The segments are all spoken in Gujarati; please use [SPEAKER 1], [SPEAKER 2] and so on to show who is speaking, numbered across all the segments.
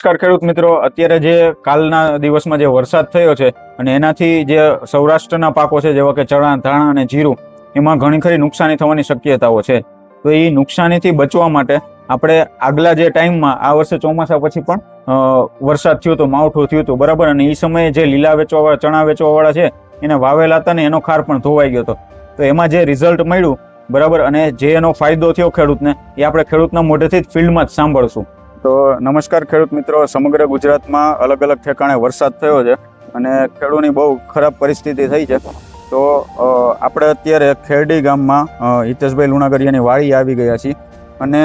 [SPEAKER 1] નમસ્કાર ખેડૂત મિત્રો. અત્યારે જે કાલના દિવસમાં જે વરસાદ થયો છે અને એનાથી જે સૌરાષ્ટ્રના પાકો છે, જેવા કે ચણા, ધાણા અને જીરું, એમાં ઘણી ખરી નુકસાની થવાની શક્યતાઓ છે. તો એ નુકસાનીથી બચવા માટે આપણે આગલા જે ટાઈમમાં આ વર્ષે ચોમાસા પછી પણ વરસાદ થયો હતો માવઠું થયું હતું બરાબર? અને એ સમયે જે લીલા વેચવાવાળા, ચણા વેચવાવાળા છે, એને વાવેલા હતા ને એનો ખાર પણ ધોવાઈ ગયો હતો. તો એમાં જે રિઝલ્ટ મળ્યું, બરાબર? અને જે એનો ફાયદો થયો ખેડૂતને, એ આપણે ખેડૂતના મોઢેથી જ ફિલ્ડમાં જ સાંભળશું. તો નમસ્કાર ખેડૂત મિત્રો સમગ્ર ગુજરાતમાં અલગ અલગ ઠેકાણે વરસાદ થયો છે અને ખેડૂતની બહુ ખરાબ પરિસ્થિતિ થઈ છે. તો આપણે અત્યારે ખેરડી ગામમાં હિતેશભાઈ લુણાગરિયાની વાડી આવી ગયા છીએ અને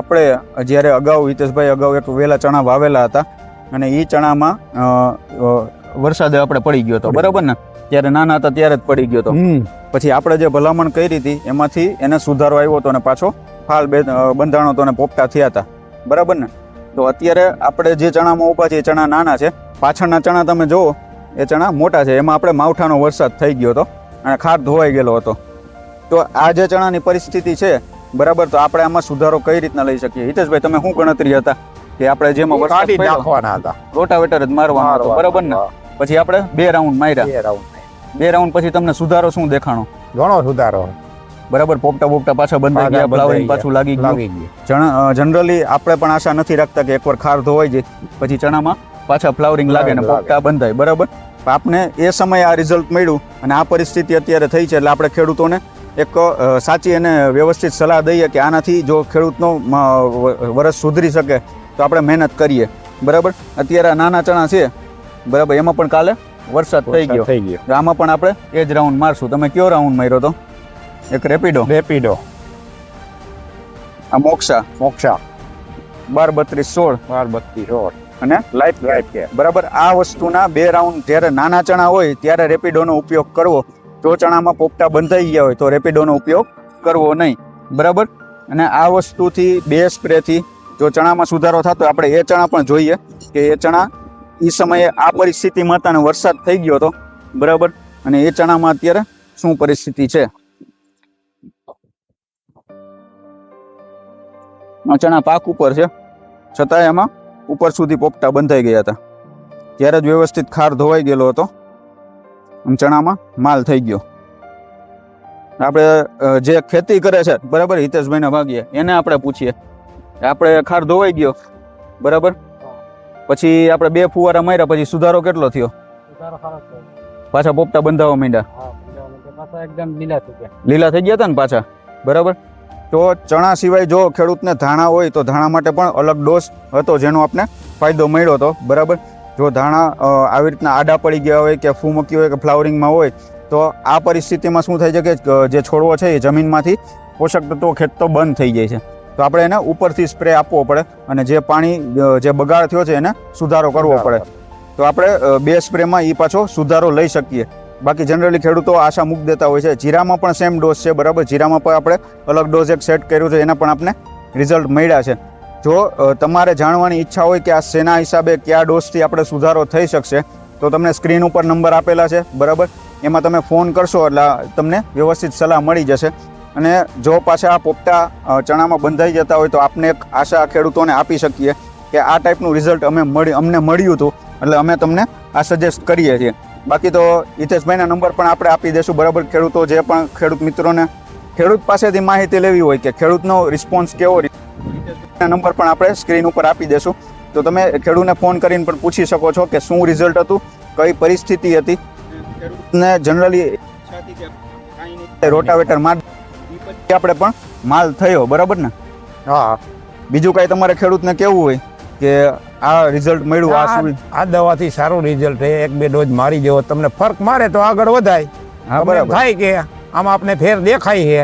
[SPEAKER 1] આપણે જ્યારે અગાઉ હિતેશભાઈ અગાઉ એક વેલા ચણા વાવેલા હતા અને એ ચણામાં વરસાદ આપણે પડી ગયો હતો. બરાબર ને? ત્યારે નાના હતા ત્યારે જ પડી ગયો હતો. પછી આપણે જે ભલામણ કરી હતી એમાંથી એને સુધારો આવ્યો હતો અને પાછો ફાલ બે બંધાણો તો અને પોપટા થયા હતા. બરાબર ને? તો અત્યારે આપણે જે ચણામાં ઊભા છે એ ચણા નાના છે. પાછળના ચણા તમે જુઓ એ ચણા મોટા છે. એમાં આપણે માવઠાનો વરસાદ થઈ ગયો હતો અને ખાર ધોવાઈ ગયેલો હતો. તો આ જે ચણાની પરિસ્થિતિ છે બરાબર? તો આપણે આમાં સુધારો કઈ રીતના લઈ શકીએ? હિતેશભાઈ તમે શું ગણતરી હતા? કે આપણે જેમાં વરસાદ
[SPEAKER 2] નાખવાના હતા.
[SPEAKER 1] રોટાવેટર જ મારવાનો હતો બરાબર ને? પછી આપણે બે રાઉન્ડ માર્યા.
[SPEAKER 2] બે
[SPEAKER 1] રાઉન્ડ પછી તમને સુધારો શું દેખાણો?
[SPEAKER 2] ઘણો સુધારો.
[SPEAKER 1] બરાબર? પોપટા પોપટા પાછા બંધાઈ ગયા ફ્લાવરિંગ પાછું લાગી ગયું. જનરલી આપણે પણ આશા નથી રાખતા કે એકવાર ખાર ધોવાઈ જાય પછી ચણામાં પાછા ફ્લાવરિંગ લાગે ને પોપટા બંધાય બરાબર? આપને એ સમયે આ રિઝલ્ટ મળ્યું અને આ પરિસ્થિતિ અત્યારે થઈ છે એટલે આપણે ખેડૂતોને એક સાચી અને વ્યવસ્થિત સલાહ દઈએ કે આનાથી જો ખેડૂતનો વરસ સુધરી શકે તો આપણે મહેનત કરીએ બરાબર? અત્યારે નાના ચણા છે બરાબર? એમાં પણ કાલે વરસાદ થઈ ગયો.
[SPEAKER 2] થઈ ગયો.
[SPEAKER 1] આમાં પણ આપણે એ જ રાઉન્ડ મારશું. તમે કયો રાઉન્ડ માર્યો તો? એક રેપિડો.
[SPEAKER 2] રેપિડો.
[SPEAKER 1] આ મોક્ષા.
[SPEAKER 2] મોક્ષા.
[SPEAKER 1] બાર બત્રીસ સોળ.
[SPEAKER 2] બાર બત્રીસ સોળ.
[SPEAKER 1] અને લાઈફ
[SPEAKER 2] લાઈફ કે
[SPEAKER 1] બરાબર આ વસ્તુના બે રાઉન્ડ જ્યારે નાના ચણા હોય ત્યારે રેપિડોનો ઉપયોગ કરવો. જો ચણામાં પોપટા બંધાઈ ગયા હોય તો રેપિડોનો ઉપયોગ કરવો નહીં. બરાબર? અને આ વસ્તુથી બે સ્પ્રેથી જો ચણામાં સુધારો થતો આપણે એ ચણા પણ જોઈએ કે એ ચણા એ સમયે આ પરિસ્થિતિમાં હતા અને વરસાદ થઈ ગયો હતો. બરાબર? અને એ ચણામાં અત્યારે શું પરિસ્થિતિ છે? ચણા પાક ઉપર છે. છતાંય એમાં ઉપર સુધી પોપટા બંધાઈ ગયા હતા. ત્યારે જ વ્યવસ્થિત ખાર ધોવાઈ ગયેલો હતો. ચણામાં માલ થઈ ગયો. આપણે જે ખેતી કરે છે બરાબર હિતેશભાઈના ભાગીએ. એને આપણે પૂછીએ. આપણે ખાર ધોવાઈ ગયો. બરાબર? પછી આપણે બે ફુવારા માર્યા પછી સુધારો કેટલો થયો? પાછા પોપટા બંધાવવા માંડ્યા.
[SPEAKER 2] લીલા થઈ ગયા
[SPEAKER 1] હતા ને પાછા? બરાબર? તો ચણા સિવાય જો ખેડૂતને ધાણા હોય તો ધાણા માટે પણ અલગ ડોઝ હતો જેનો આપણે ફાયદો મળ્યો હતો. બરાબર? જો ધાણા આવી રીતના આડા પડી ગયા હોય કે ફૂમકી હોય કે ફ્લાવરિંગમાં હોય તો આ પરિસ્થિતિમાં શું થાય છે કે જે છોડવો છે એ જમીનમાંથી પોષક તત્વો ખેંચતો બંધ થઈ જાય છે. તો આપણે એને ઉપરથી સ્પ્રે આપવો પડે અને જે પાણી જે બગાડ થયો છે એને સુધારો કરવો પડે. તો આપણે બે સ્પ્રેમાં એ પાછો સુધારો લઈ શકીએ. બાકી જનરલી ખેડૂતો આશા મૂક દેતા હોય છે. જીરામાં પણ સેમ ડોઝ છે, બરાબર? જીરામાં પણ આપણે અલગ ડોઝ એક સેટ કર્યું છે, એના પણ આપણે રિઝલ્ટ મળ્યા છે. જો તમારે જાણવાની ઈચ્છા હોય કે આ શેના હિસાબે કયા ડોઝથી આપણે સુધારો થઈ શકશે, તો તમને સ્ક્રીન ઉપર નંબર આપેલા છે, બરાબર? એમાં તમે ફોન કરશો એટલે તમને વ્યવસ્થિત સલાહ મળી જશે. અને જો પાછા આ પોપટા ચણામાં બંધાઈ જતા હોય તો આપને એક આશા ખેડૂતોને આપી શકીએ કે આ ટાઈપનું રિઝલ્ટ અમે મળી, અમને મળ્યું હતું. એટલે અમે તમને આ સજેસ્ટ કરીએ છીએ. બાકી તો હિતેશભાઈના નંબર પણ આપણે આપી દઈશું બરાબર ખેડૂતો જે પણ ખેડૂત મિત્રોને ખેડૂત પાસેથી માહિતી લેવી હોય કે ખેડૂતનો રિસ્પોન્સ કેવો નંબર પણ આપણે સ્ક્રીન ઉપર આપી દેશું. તો તમે ખેડૂતને ફોન કરીને પણ પૂછી શકો છો કે શું રિઝલ્ટ હતું કઈ પરિસ્થિતિ હતી. ખેડૂતને જનરલી રોટાવેટર માર આપણે પણ માલ થયો. બરાબર ને?
[SPEAKER 2] હા.
[SPEAKER 1] બીજું કાંઈ તમારે ખેડૂતને કેવું હોય? કે આ રિઝલ્ટ મળ્યું આ
[SPEAKER 2] આ આ દવાથી સારું રિઝલ્ટ છે. એક બે ડોઝ મારી જેવો. તમને ફરક મારે તો આગળ વધાય.
[SPEAKER 1] હા બરાબર.
[SPEAKER 2] થાય કે આમાં આપણે ફેર દેખાય છે.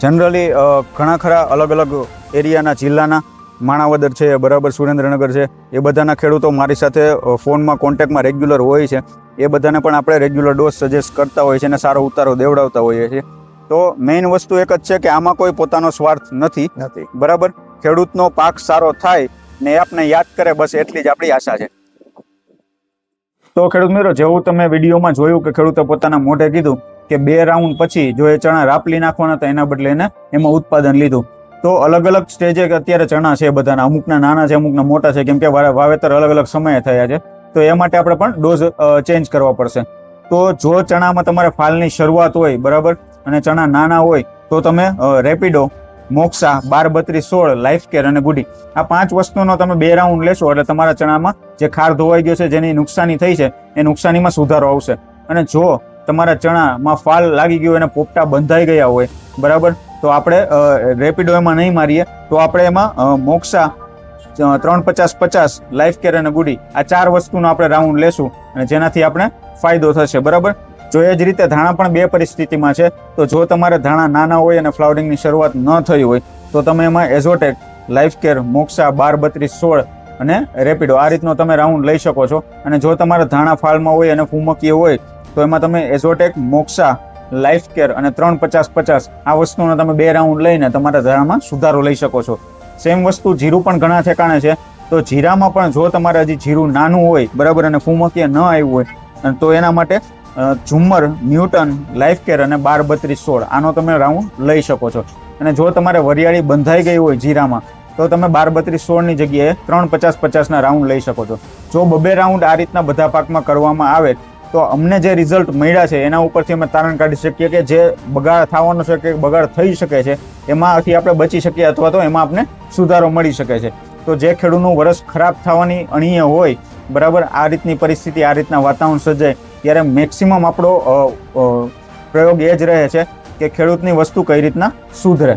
[SPEAKER 1] જનરલી ઘણા ખરા અલગ અલગ એરિયાના જિલ્લાના માણાવદર છે બરાબર સુરેન્દ્રનગર છે એ બધાના ખેડૂતો મારી સાથે ફોનમાં કોન્ટેક્ટમાં રેગ્યુલર હોય છે. એ બધાને પણ આપણે રેગ્યુલર ડોઝ સજેસ્ટ કરતા હોઈએ છીએ અને સારો ઉતારો દેવડાવતા હોઈએ છીએ. તો મેઇન વસ્તુ એક જ છે કે આમાં કોઈ પોતાનો સ્વાર્થ નથી.
[SPEAKER 2] નથી.
[SPEAKER 1] બરાબર? ખેડૂતનો પાક સારો થાય ને આપને યાદ કરે બસ એટલી જ આપણી આશા છે. તો ખેડૂત મિત્રો, જેવું તમે વિડીયોમાં જોયું કે ખેડૂતે પોતાના મોઢે કીધું કે બે રાઉન્ડ પછી જો એ ચણા રાપલી નાખવાના હતા એના બદલે એને એમાં ઉત્પાદન લીધું. તો અલગ અલગ સ્ટેજે અત્યારે ચણા છે બધાના, અમુકના નાના છે, અમુકના મોટા છે, કેમ કે વાવેતર અલગ અલગ સમયે થયા છે. તો એ માટે આપણે પણ ડોઝ ચેન્જ કરવા પડશે. તો જો ચણામાં તમારે ફાલની શરૂઆત હોય, બરાબર? અને ચણા નાના હોય, તો તમે રેપિડો મોક્સા બાર બત્રીસ સોળ લાઈફ કેર અને ગુડી. આ પાંચ વસ્તુનો તમે બે રાઉન્ડ લેશો એટલે તમારા ચણામાં જે ખાર ધોવાઈ ગયો છે, જેની નુકસાની થઈ છે, એ નુકસાનીમાં સુધારો આવશે. અને જો તમારા ચણામાં ફાલ લાગી ગયો અને પોપટા બંધાઈ ગયા હોય, બરાબર? તો આપણે રેપિડો એમાં નહીં મારીએ. તો આપણે એમાં મોક્ષા ત્રણ પચાસ પચાસ લાઈફ કેર અને ગુડી, આ ચાર વસ્તુનો આપણે રાઉન્ડ લેશું અને જેનાથી આપણે ફાયદો થશે, બરાબર? જો એ જ રીતે ધાણા પણ બે પરિસ્થિતિમાં છે. તો જો તમારે ધાણા નાના હોય અને ફ્લાવરિંગની શરૂઆત ન થઈ હોય, તો તમે એમાં એઝોટેક, લાઈફ કેર મોક્સા બાર બત્રીસ સોળ અને રેપિડો આ રીતનો તમે રાઉન્ડ લઈ શકો છો. અને જો તમારા ધાણા ફાલમાં હોય અને ફૂમકીય હોય, તો એમાં તમે એઝોટેક મોક્સા લાઈફ કેર અને ત્રણ પચાસ પચાસ આ વસ્તુનો તમે બે રાઉન્ડ લઈને તમારા ધાણામાં સુધારો લઈ શકો છો. સેમ વસ્તુ જીરું પણ ઘણા ઠેકાણે છે. તો જીરામાં પણ જો તમારે હજી જીરું નાનું હોય, બરાબર, અને ફૂમકીય ન આવ્યું હોય તો એના માટે ઝુમ્મર, ન્યૂટન, લાઈફ કેર અને બાર બત્રીસ સોળ. આનો તમે રાઉન્ડ લઈ શકો છો. અને જો તમારે વરિયાળી બંધાઈ ગઈ હોય જીરામાં, તો તમે બાર બત્રીસ સોળની જગ્યાએ ત્રણ પચાસ પચાસના રાઉન્ડ લઈ શકો છો. જો બબે રાઉન્ડ આ રીતના બધા પાકમાં કરવામાં આવે, તો અમને જે રિઝલ્ટ મળ્યા છે, એના ઉપરથી અમે તારણ કાઢી શકીએ કે જે બગાડ થવાનો છે કે બગાડ થઈ શકે છે, એમાંથી આપણે બચી શકીએ અથવા તો એમાં આપણે સુધારો મળી શકે છે. તો જે ખેડૂતનું વરસ ખરાબ થવાની અણીએ હોય બરાબર? આ રીતની પરિસ્થિતિ, આ રીતના વાતાવરણ સર્જાય ત્યારે મેક્સિમમ આપણો પ્રયોગ એ જ રહે છે કે ખેડૂતની વસ્તુ કઈ રીતના સુધરે.